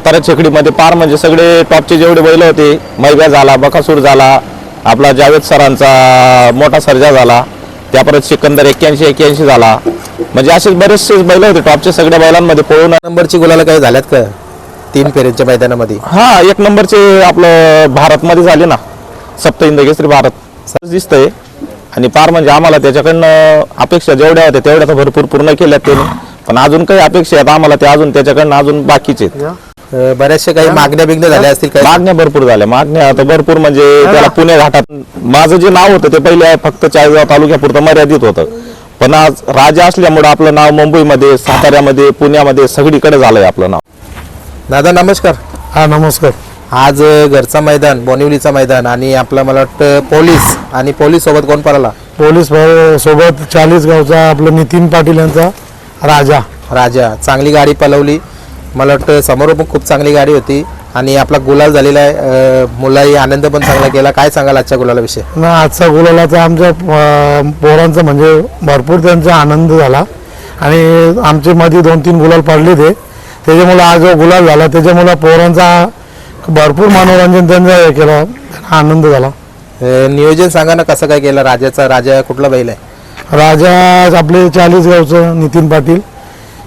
सातारा छकडीमध्ये पार म्हणजे सगळे टॉपचे जेवढे बैल होते मैब्या झाला बकासूर झाला आपला जावेद सरांचा मोठा सर्जा झाला त्या परत सिकंदर एक्क्याऐंशी एक्क्याऐंशी झाला. म्हणजे असेच बरेचसे बैल होते टॉपच्या सगळ्या बैलांमध्ये पळून नंबरची गुलाला काही झाल्यात का? तीन फेऱ्यांच्या मैदानामध्ये. हा एक नंबरचे आपलं भारतमध्ये झाले ना. सप्त केसरी भारत. दिसतंय. आणि पार म्हणजे आम्हाला त्याच्याकडनं अपेक्षा जेवढ्या होत्या तेवढ्या तर भरपूर पूर्ण केल्यात त्याने. पण अजून काही अपेक्षा आहेत आम्हाला ते अजून त्याच्याकडनं अजून बाकीचे बऱ्याचशा काही मागण्या बिगण्या झाल्या असतील काही? मागण्या भरपूर झाल्या. मागण्या आता भरपूर म्हणजे त्याला पुणे घाटात माझं जे नाव होतं ते पहिले फक्त चाळीसगाव तालुक्यापुरतं मर्यादित होतं. पण आज राजा असल्यामुळे आपलं नाव मुंबईमध्ये साताऱ्यामध्ये पुण्यामध्ये सगळीकडे झालंय आपलं नाव. दादा नमस्कार. हा नमस्कार. आज घरचा मैदान बोनिवलीचा मैदान आणि आपला मला वाटतं पोलीस आणि पोलीस सोबत कोण पळाला? पोलीस सोबत चाळीस गावचा आपलं नितीन पाटील यांचा राजा. राजा. चांगली गाडी पलवली. मला वाटतं समोर पण खूप चांगली गाडी होती आणि आपला गुलाल झालेला आहे. मुलाही आनंद पण चांगला केला. काय सांगाल आजच्या गुलालाविषयी ना आजचा गुलालाचा आमच्या पोरांचा म्हणजे भरपूर त्यांचा आनंद झाला. आणि आमचे मध्ये दोन तीन गुलाल पडले ते त्याच्यामुळे आज जो गुलाल झाला त्याच्यामुळे पोरांचा भरपूर मनोरंजन त्यांचा हे केलं. त्यांना आनंद झाला. नियोजन सांगा ना कसं काय केलं? राजाचा राजा कुठला बैल आहे? राजा आपले चाळीस गावचं नितीन पाटील.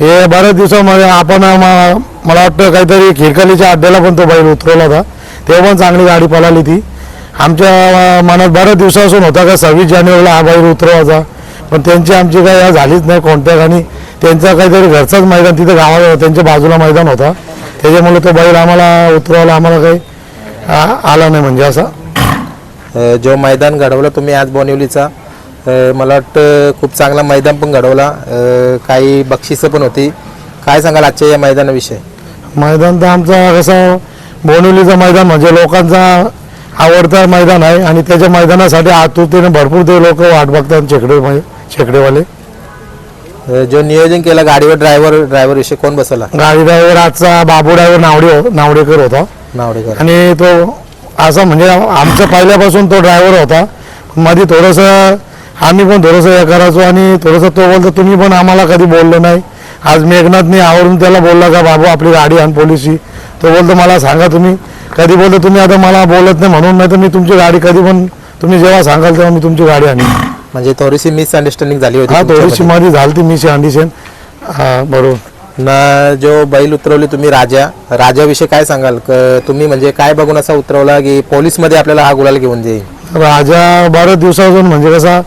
हे बऱ्याच दिवसामध्ये आपण म- मला वाटतं काहीतरी खिरकलीच्या अड्ड्याला पण तो बैल उतरवला होता. तेव्हा पण चांगली गाडी पळाली ती. आमच्या मनात बऱ्याच दिवसापासून होता का सव्वीस जानेवारीला हा बैल उतरवायचा. पण त्यांची आमची काही या झालीच नाही कॉन्टॅक्ट आणि त्यांचा काहीतरी घरचाच मैदान तिथं गावात त्यांच्या बाजूला मैदान होता. त्याच्यामुळे तो बैल आम्हाला उतरवायला आम्हाला काही आला नाही म्हणजे असा. जो मैदान घडवलं तुम्ही आज बोनिवलीचा मला वाटतं खूप चांगला मैदान पण घडवला. काही बक्षिसं पण होती. काय सांगाल आजच्या या मैदानाविषयी? मैदान तर आमचा कसं बोनिवलीचं मैदान म्हणजे लोकांचा आवडता मैदान आहे आणि त्याच्या मैदानासाठी आतुरतेने भरपूर ते लोक वाट बघतात शेकडे शेकडेवाले. जो नियोजन केलं गाडीवर ड्रायव्हर ड्रायव्हर विषयी कोण बसवला? गाडी ड्रायव्हर आजचा बाबू ड्रायव्हर नावडे हो- नावडेकर होता. नावडेकर. आणि तो असा म्हणजे आमच्या पहिल्यापासून तो ड्रायव्हर होता. मध्ये थोडंसं आम्ही पण थोडंसं हे करायचो आणि थोडंसं तो बोलतो तुम्ही पण आम्हाला कधी बोललो नाही. आज मेघनाथने आवरून त्याला बोलला का बाबू आपली गाडी आण पोलिसी तो बोलतो मला सांगा तुम्ही. कधी बोलतो तुम्ही? आता मला बोलत नाही म्हणून नाही तर मी तुमची गाडी कधी पण तुम्ही जेव्हा सांगाल तेव्हा मी तुमची गाडी आणीन. म्हणजे थोडीशी मिसअंडरस्टँडिंग झाली होती हा थोडीशी तुमच्यामध्ये. मध्ये झाली ती मी अंडिशन हा बरोबर. ना जो बैल उतरवली तुम्ही राजा राजाविषयी काय सांगाल? क- तुम्ही म्हणजे काय बघून असा उतरवला की पोलीसमध्ये आपल्याला हा गुलाल घेऊन जाईल? राजा बऱ्याच दिवसापासून म्हणजे कसा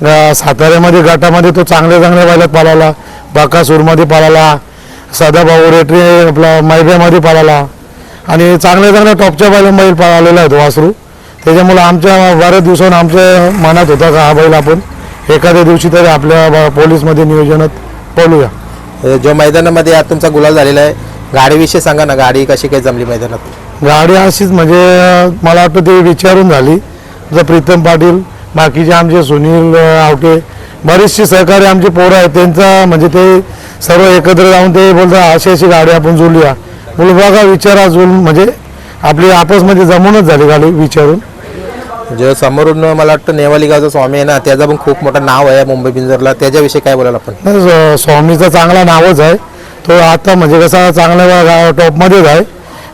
साताऱ्यामध्ये गटामध्ये तो चांगल्या चांगल्या बैलात पाळाला. बाकासूरमध्ये पाळाला. सदाभाऊ रेटरी आपला मैब्यामध्ये पाळाला. आणि चांगल्या चांगल्या टॉपच्या बैल बैल पाळलेला आहे तो वासरू. त्याच्यामुळे आमच्या बऱ्याच दिवसांनी आमच्या मनात होता का हा बैल आपण? एखाद्या दिवशी तरी आपल्या पोलीसमध्ये नियोजनात पळूया. जो मैदानामध्ये आज तुमचा गुलाल झालेला आहे गाडीविषयी सांगा ना गाडी कशी काय जमली मैदानात? गाडी अशीच म्हणजे मला वाटतं ते विचारून झाली. जर प्रीतम पाटील बाकीचे आमचे सुनील आवटे बरीचशी सहकारी आमची पोरं आहेत. त्यांचा म्हणजे ते सर्व एकत्र जाऊन ते बोलतात अशी अशी गाडी आपण जुळूया. बोल बघा विचारा जुळ म्हणजे आपली आपसमध्ये जमूनच झाली गाडी विचारून. जो समोरून मला वाटतं नेवाली गावचा स्वामी आहे ना त्याचं पण खूप मोठं नाव आहे मुंबई पिंजरला त्याच्याविषयी काय बोलाल आपण? नाही, स- स्वामीचं चांगला नावच आहे. तो आता म्हणजे कसा चांगल्या गा- टॉपमध्येच आहे.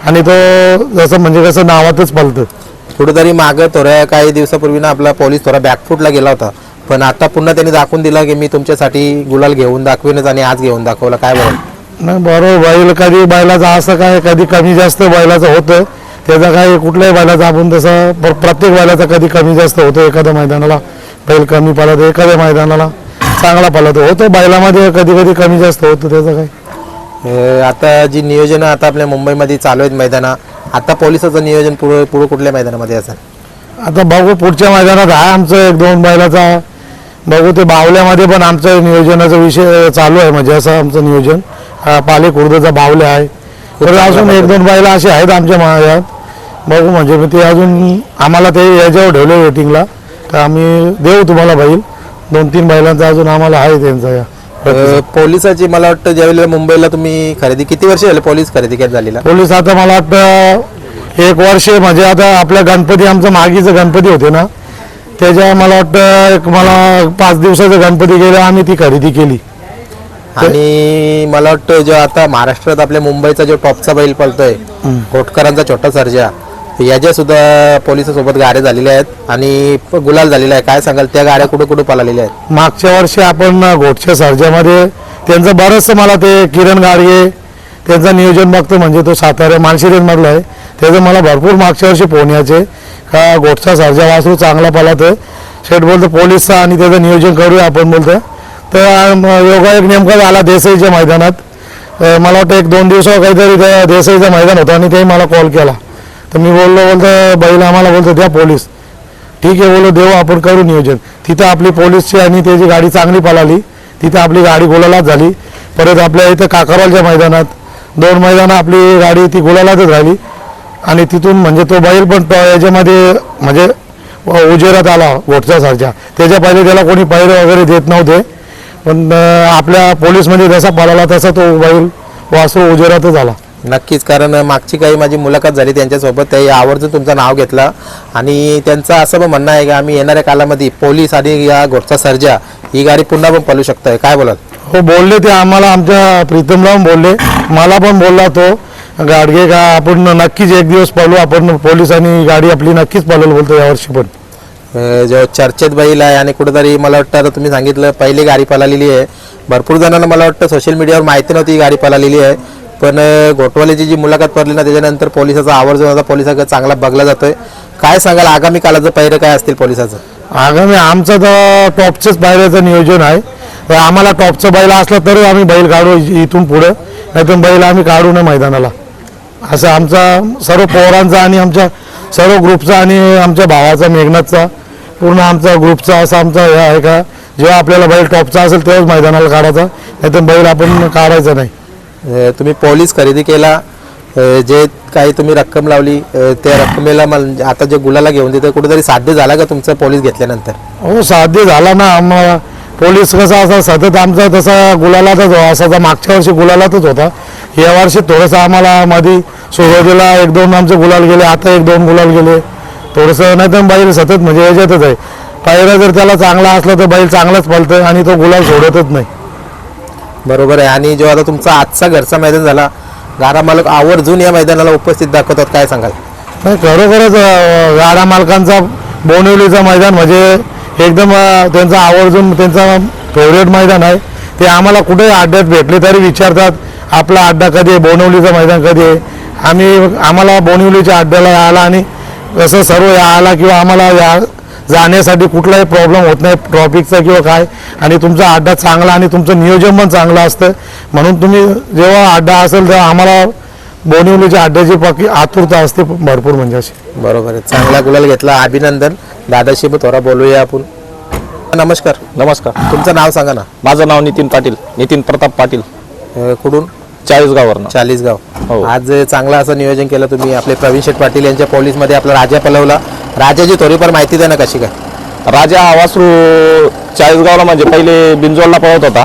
आणि तो जसं म्हणजे कसं नावातच पलतं. कुठेतरी मागं थोड्या काही दिवसापूर्वी ना आपला पोलीस थोडा बॅकफूटला गेला होता. पण आता पुन्हा त्यांनी दाखवून दिला की मी तुमच्यासाठी गुलाल घेऊन दाखवीनच आणि आज घेऊन दाखवला. काय बोलाल नाही बरोबर बैल कधी बैलाचं असं काय कधी कमी जास्त बैलाचं होतं त्याचा काय कुठल्याही बैलाचा आपण तसं प्र- प्रत्येक बैलाचा कधी कमी जास्त होतो एखाद्या मैदानाला. बैल कमी पळतो एखाद्या मैदानाला चांगला पळतो. होतो बैलामध्ये कधी कधी कमी जास्त होतं त्याचं काय? आता जी नियोजन आता आपल्या मुंबईमध्ये चालू आहेत मैदाना आता पोलिसाचं नियोजन पुढे पुढे कुठल्या मैदानामध्ये असेल? आता बघू पुढच्या मैदानात आहे आमचं एक दोन बैलाचा बघू ते बावल्यामध्ये पण आमचं नियोजनाचा विषय चालू आहे म्हणजे असं आमचं नियोजन. पाले खुर्दचा बावल्या आहे. तर अजून एक दोन बैला असे आहेत आमच्या मायात बघू म्हणजे ते अजून आम्हाला ते याच्यावर ठेवले वेटिंगला तर आम्ही देऊ तुम्हाला बैल. दोन तीन बैलांचा अजून आम्हाला आहे त्यांचा या. अं, पोलिसाची मला वाटतं ज्यावेळेला मुंबईला तुम्ही खरेदी किती वर्ष झाले पोलीस खरेदी केली झालेला? पोलीस आता मला वाटतं एक वर्ष म्हणजे आता आपल्या गणपती आमचं मागीचं गणपती होते ना त्याच्या मला वाटतं एक मला पाच दिवसाचं गणपती गेलं आम्ही ती खरेदी केली. आणि मला वाटतं जो आता महाराष्ट्रात आपल्या मुंबईचा जो टॉपचा बैल पळतोय घोटकरांचा छोटा सर्जा याच्यासुद्धा पोलिसासोबत पोलिसांसोबत गाड्या झालेल्या आहेत आणि गुलाल झालेला आहे. काय सांगाल? त्या गाड्या कुठे कुठे पळालेल्या आहेत? मागच्या वर्षी आपण घोटच्या सर्जामध्ये त्यांचं बरंचसं मला ते किरण गाडगे त्यांचं नियोजन बघतो म्हणजे तो सातारा मानशिरेमधला आहे. त्याचं मला भरपूर मागच्या वर्षी फोन यायचे. का गोठचा सर्जा वासरू चांगला पळतो शेठ बोलतो पोलीसचा आणि त्याचं नियोजन करूया आपण बोलतो. तर योगा एक नेमका झाला देसाईच्या मैदानात. मला वाटतं एक दोन दिवसावर काहीतरी त्या देसाईचं मैदान होतं आणि ते मला कॉल केला. तर मी बोललो बोलतो बैल आम्हाला बोलतो द्या पोलीस. ठीक आहे बोललो देऊ आपण करू नियोजन. तिथं आपली पोलीसची आणि त्याची गाडी चांगली पळाली तिथं आपली गाडी गोलालाच झाली. परत आपल्या इथं काकारवालच्या मैदानात दोन मैदानं आपली गाडी ती गोलालाच राहिली. आणि तिथून म्हणजे तो बैल पण याच्यामध्ये म्हणजे उजेरात आला गोठच्या सारख्या त्याच्या पहिले त्याला कोणी पैरे वगैरे देत नव्हते. पण आपल्या पोलीसमध्ये जसा पळाला तसा तो बैल वासरू उजेरातच आला. नक्कीच कारण मागची काही माझी मुलाखत झाली त्यांच्यासोबत ते आवर्जून तुमचं नाव घेतलं. आणि त्यांचं असं पण म्हणणं आहे की आम्ही येणाऱ्या कालामध्ये पोलीस आणि या घोटचा सर्जा ही गाडी पुन्हा पण पळू शकतोय. काय बोलाल? हो बोलले ते आम्हाला आमच्या प्रीतमला पण बोलले. मला पण बोलला तो गाडगे का आपण नक्कीच एक दिवस पळू आपण पोलिसांनी गाडी आपली नक्कीच पळवलं बोलतो यावर्षी पण. अं, जो चर्चेत बैल आहे आणि कुठेतरी मला वाटतं आता तुम्ही सांगितलं पहिली गाडी पळालेली आहे. भरपूर जणांना मला वाटतं सोशल मीडियावर माहिती नव्हती ही गाडी पळालेली आहे. पण घोटवालेची घोटवाल्याची जी मुलाखत पडली ना त्याच्यानंतर पोलिसाचा आवर्जून आता पोलिसाकडे चांगला बघला जातोय. काय सांगाल आगामी कालाचं पहिरं काय असतील पोलिसाचं? आगामी आमचं तर टॉपचंच पायऱ्याचं नियोजन आहे. तर आम्हाला टॉपचं बैल असलं तरी आम्ही बैल काढू इथून पुढं. नाहीतर बैल आम्ही काढू नये मैदानाला. असं आमचा सर्व पोरांचा आणि आमच्या सर्व ग्रुपचा आणि आमच्या भावाचा मेघनाथचा पूर्ण आमचा ग्रुपचा असा आमचा हे आहे का? जेव्हा आपल्याला बैल टॉपचा असेल तेव्हाच मैदानाला काढायचा. नाहीतर बैल आपण काढायचा नाही. तुम्ही पॉलिस खरेदी केला जे काही तुम्ही रक्कम लावली त्या रक्कमेला आता जे गुलाला घेऊन देते कुठेतरी साध्य झाला का तुमचं पोलीस घेतल्यानंतर? हो साध्य झाला ना. आम्हाला पोलीस कसा असा सतत आमचा तसा गुलालातच हो- मागच्या वर्षी गुलालातच होता. या वर्षी थोडंसं आम्हाला मध्ये सुरुवातीला एक दोन आमचे गुलाल गेले आता एक दोन गुलाल गेले. थोडंसं नाही तर बैल सतत म्हणजे याच्यातच आहे. पायरा जर त्याला चांगला असला तर बैल चांगलाच पळतं आणि तो गुलाल सोडतच नाही. बरोबर आहे. आणि जेव्हा आता तुमचा आजचा घरचा मैदान झाला गारा मालक आवर्जून या मैदानाला उपस्थित दाखवतात. काय सांगाल? नाही खरोखरच गारा गाडा मालकांचा बोनिवलीचं मैदान म्हणजे एकदम त्यांचा आवर्जून त्यांचा फेवरेट मैदान आहे. ते आम्हाला कुठेही अड्ड्यात भेटले तरी विचारतात आपला अड्डा कधी आहे? बोनिवलीचं मैदान कधी आहे? आम्ही आम्हाला बोनिवलीच्या अड्ड्याला यायला आणि कसं सर्व यायला किंवा आम्हाला या जाण्यासाठी कुठलाही प्रॉब्लेम होत नाही ट्रॉफिकचा किंवा काय. आणि तुमचा अड्डा चांगला आणि तुमचं नियोजन पण चांगलं असतं. म्हणून तुम्ही जेव्हा अड्डा असेल तेव्हा आम्हाला बोनिवलीच्या अड्ड्याची पक्की आतुरता असते भरपूर म्हणजे अशी. बरोबर आहे. चांगला गुलाल घेतला. अभिनंदन. दादाशी पण थोडा बोलूया आपण. नमस्कार. नमस्कार. तुमचं नाव सांगा ना. माझं नाव नितीन पाटील. नितीन प्रताप पाटील. कुठून? चाळीसगाववरनं. चाळीसगाव. हो. आज चांगलं असं नियोजन केलं तुम्ही. आपले प्रवीण शेठ पाटील यांच्या पोलीसमध्ये आपला राजा पलवला. राजाची थोडीफार माहिती द्या ना कशी काय. राजा हा वासरू चाळीसगावला म्हणजे पहिले बिंजोडला पळत होता.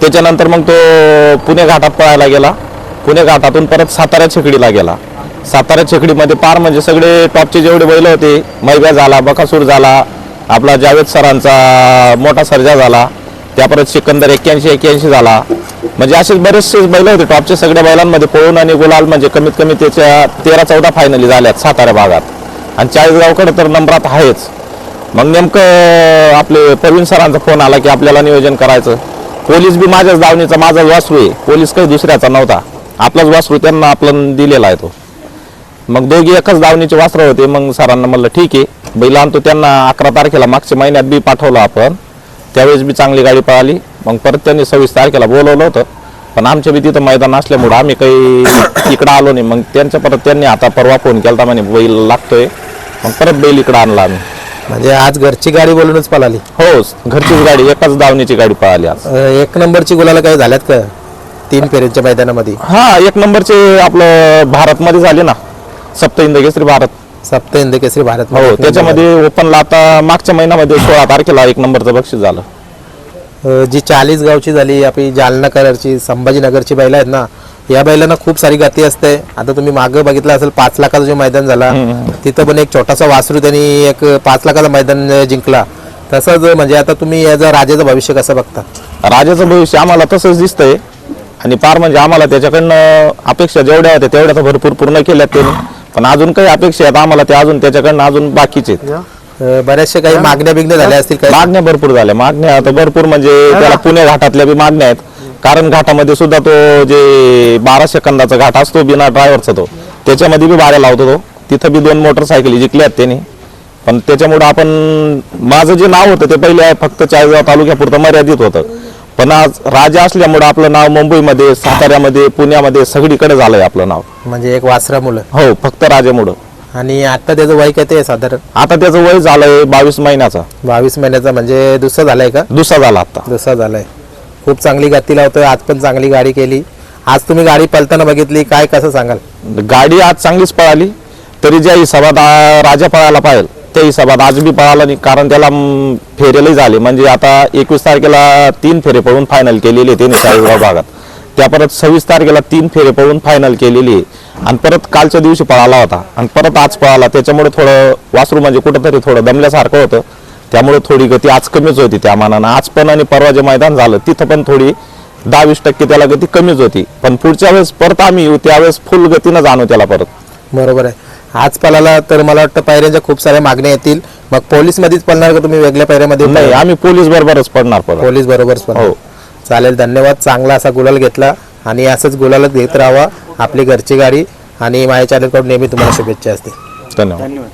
त्याच्यानंतर मग तो पुणे घाटात पळायला गेला. पुणे घाटातून परत सातारा छकडीला गेला. सातारा छकडीमध्ये पार म्हणजे सगळे टॉपचे जेवढे बैल होते मैगा झाला बकासूर झाला आपला जावेद सरांचा मोठा सर्जा झाला त्या परत सिकंदर एक्क्याऐंशी एक्क्याऐंशी झाला. म्हणजे असे बरेचसे बैल होते टॉपचे सगळ्या बैलांमध्ये पळून आणि गुलाल म्हणजे कमीत कमी त्याच्या तेरा चौदा फायनली झाल्यात सातारा भागात. आणि चाळीसगावकडे तर नंबरात आहेच. मग नेमकं आपले प्रवीण सरांचा फोन आला की आपल्याला नियोजन करायचं. पोलीस बी माझ्याच दावणीचा माझा वासरू आहे. पोलीस काही दुसऱ्याचा नव्हता. आपलाच वासरू त्यांना आपण दिलेला आहे तो. मग दोघी एकच दावणीचे वासरं होते. मग सरांना म्हणलं ठीक आहे. बैल आणतो त्यांना अकरा तारखेला मागच्या महिन्यात बी पाठवलं आपण. त्यावेळेस बी चांगली गाडी पळाली. मग परत त्यांनी सव्वीस तारखेला बोलवलं होतं. पण आमच्या बी तिथं मैदान असल्यामुळं आम्ही काही इकडं आलो नाही. मग त्यांच्या परत त्यांनी आता परवा फोन केला म्हणे बैल लागतोय. मग परत बैल इकडं आणला आम्ही. म्हणजे आज घरची गाडी बोलूनच पळाली? हो घरचीच गाडी एकाच दावणीची गाडी पळाली आज. अ, एक नंबरची गुलाला काही झाल्यात का? तीन फेऱ्यांच्या मैदानामध्ये? हा एक नंबरचे आपलं भारतमध्ये झाले ना. सप्त इंदकेसरी भारत. सप्त हिंद केसरी भारत. हो त्याच्यामध्ये ओपनला आता मागच्या महिन्यामध्ये सोळा तारखेला एक नंबरचं बक्षीस झालं. जी चाळीस गावची झाली आपली जालना कलरची संभाजीनगरची बैल आहेत ना या बैलांना खूप सारी गती असते. आता तुम्ही मागं बघितलं असेल पाच लाखाचा जो मैदान झाला तिथं पण एक छोटासा वासरू त्यांनी एक पाच लाखाचा मैदान जिंकला. तसंच म्हणजे आता तुम्ही याचं राजाचं भविष्य कसं बघता? राजाचं भविष्य आम्हाला तसंच दिसतंय. आणि पार म्हणजे आम्हाला त्याच्याकडनं अपेक्षा जेवढ्या होत्या तेवढ्या तर भरपूर पूर्ण केल्यात त्याने. पण अजून काही अपेक्षा आहेत आम्हाला ते अजून त्याच्याकडनं अजून बाकीचे आहेत. बऱ्याचशा काही मागण्या बिगण्या झाल्या असतील काही? मागण्या भरपूर झाल्या. मागण्या आता भरपूर म्हणजे त्याला पुणे घाटातल्या बी मागण्या आहेत. कारण घाटामध्ये सुद्धा तो जे बारा सेकंदाचा घाट असतो बिना ड्रायव्हरचा तो त्याच्यामध्ये बी बाऱ्या लावतो तो. तिथं बी दोन मोटरसायकली जिंकल्या आहेत त्याने. पण त्याच्यामुळं आपण माझं जे नाव होतं ते पहिले फक्त चाळीसगाव तालुक्यापुरतं मर्यादित होतं. पण आज राजा असल्यामुळं आपलं नाव मुंबईमध्ये साताऱ्यामध्ये पुण्यामध्ये सगळीकडे झालंय आपलं नाव. म्हणजे एक वासरा मुलं हो फक्त राजामुळं. आणि आता त्याचं वय किती आहे साधारण? आता त्याचं वय झालंय बावीस महिन्याचा. बावीस महिन्याचा म्हणजे दुसरा झालाय का? दुसरा झाला आता. दुसरा झालाय. खूप चांगली गती लावतोय आज पण चांगली गाडी केली. आज तुम्ही गाडी पलताना बघितली काय कसं सांगाल? गाडी आज चांगलीच पळाली तरी ज्या हिशोबात राजा पळायला पाहिजे त्या हिशोबात आज बी पळाला नाही कारण त्याला फेरेलही झाले. म्हणजे आता एकवीस तारखेला तीन फेरे पळून फायनल केलेली आहे त्याने भागात त्या परत सव्वीस तारखेला तीन फेरे पळून फायनल केलेली आहे आणि परत कालच्या दिवशी पळाला होता. आणि परत आज पळाला. त्याच्यामुळे थोडं वासरू म्हणजे कुठंतरी थोडं दमल्यासारखं होतं. त्यामुळे थोडी गती आज कमीच होती त्या मानानं. आज पण आणि परवा जे मैदान झालं तिथं पण थोडी दहा वीस टक्के त्याला गती कमीच होती. पण पुढच्या वेळेस परत आम्ही येऊ त्यावेळेस फुल गतीनं जाणू त्याला परत. बरोबर आहे. आज पलाला तर मला वाटतं पायऱ्यांच्या खूप साऱ्या मागण्या येतील. मग पोलीस मध्येच पळणार का तुम्ही वेगळ्या पायऱ्यामध्ये नाही आम्ही पोलीस बरोबरच पडणार परत. पोलीस बरोबर हो. चालेल धन्यवाद. चांगला असा गुलाल घेतला आणि असंच गुलालच घेत राहावा. आपली घरची गाडी आणि माझ्या चॅनलकडून नेहमी तुम्हाला शुभेच्छा असतील धन्यवाद.